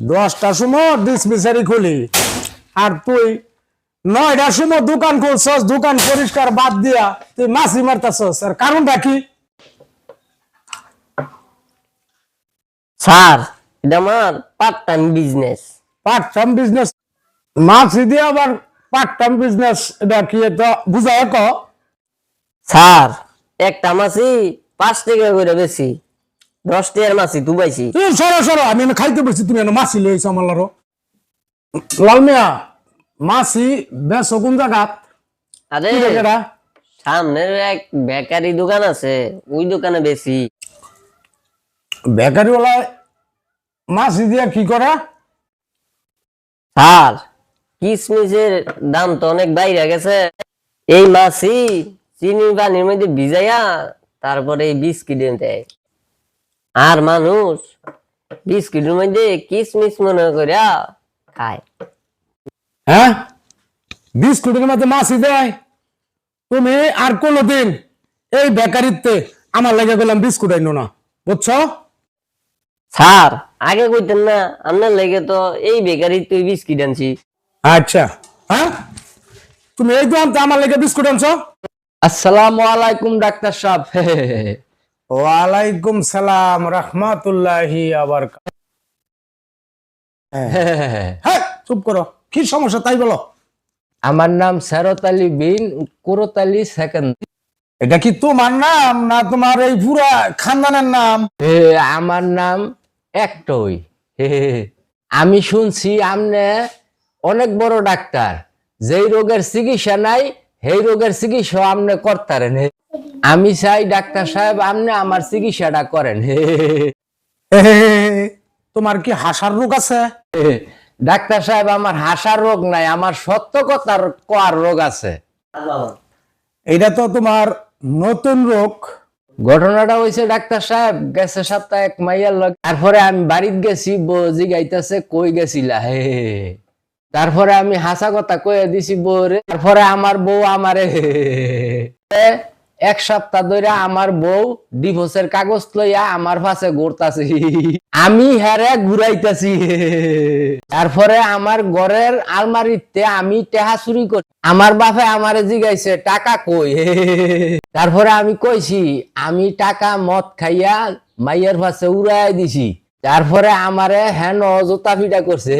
দশটার সময় ডিসপেন্সারি খুলি। আর তুই নয়টার সময় দোকান খুলছস দোকান পরিষ্কার বাদ দিয়া তুই মাছি মারতাছস। আর কারণটা কি? স্যার এটা আমার part time business part time business মাছি দিয়ে আবার পার্ট টাইম বিজনেস এটা কি এটা বুঝায় ক? স্যার একটা মাছি পাঁচ টাকা করে বেশি। দশ টাকার মাছি দুবাইছি সরো সরো আমি খাইতে তুমি মাছি লইছ আমার লারো লাল মিয়া মাছি বেশ কোন জায়গাত আরে সামনের এক বেকারি দোকান আছে ওই দোকানে বেশি মাছি দিয়া কি করা? স্যার কিসমিসের দাম তো অনেক বাইরে গেছে। এই মাছি চিনি পানির মধ্যে ভিজাইয়া তারপরে বিস্কিট দেয়। আর মানুষ বিস্কিটের মধ্যে কিসমিস মনে করিয়া খায়। হ্যাঁ? বিস্কুটের মধ্যে মাছি দেয়? তুমি আর কোনোদিন এই বেকারিতে আমার লেগে গেলাম বিস্কুট আইনো না বুঝছ? স্যার আগে কইতেন না আপনার লেগে তো এই বেকারি তুই বিস্কিট আনছি। আচ্ছা হ্যাঁ? তুমি এই দোকানতে আমার লেগে বিস্কুট আনছো? আসসালামু আলাইকুম ডাক্তার সাহেব। ওয়ালাইকুম সালাম রহমাতুল্লাহি আবার হ্যাঁ চুপ করো। কি সমস্যা তাই বলো। আমার নাম সেরত আলী বিন কুরত আলী সেকেন্ড। এটা কি তোমার নাম না তোমার এই পুরা খানদানের নাম? আমার নাম একটই। আমি শুনছি আপনি অনেক বড় ডাক্তার। যেই রোগের চিকিৎসা নাই সেই রোগের চিকিৎসা আপনি করতারেন আমি চাই ডাক্তার সাহেব আপনি আমার চিকিৎসাটা করেন। তোমার কি হাসার রোগ আছে? ডাক্তার সাহেব আমার হাসার রোগ নাই আমার সত্য কথার কোয়ার রোগ আছে। এটা তো তোমার নতুন রোগ। ঘটনাটা হয়েছে ডাক্তার সাহেব গেছে সপ্তাহে এক মাইয়ার লগ। তারপরে আমি বাড়িত গেছি বউ জিগাইতেছে কই গেছিলা? হে তারপরে আমি হাসা কথা কয়ে দিছি বউরে তারপরে আমার বউ আমারে এক সপ্তাহ ধরে আমার বউ ডিভোর্সের কাগজ লইয়া আমার পাশে ঘুরতাছি। আমি হেরে ঘুরাইতাছি। তারপরে আমার ঘরের আলমারিতে আমি টেহা চুরি করি আমার বাপে আমারে জিগাইছে, টাকা কই? তারপরে আমি কইছি, আমি টাকা মদ খাইয়া মাইয়ের পাশে উড়াই দিছি। তারপরে আমারে হেন জোতা ফিটা করছে।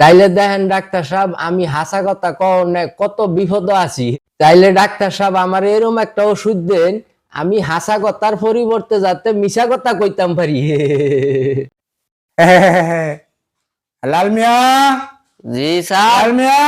তাইলে দেখেন ডাক্তার সাহেব আমি হাসা কথা কনে কত বিপদ আছি। তাইলে ডাক্তার সাহেব আমার এরম একটা ওষুধ দেন আমি হাসা কথার পরিবর্তে যাতে মিশা কথা কইতাম পারি। লাল মিয়া জি স্যার। লাল মিয়া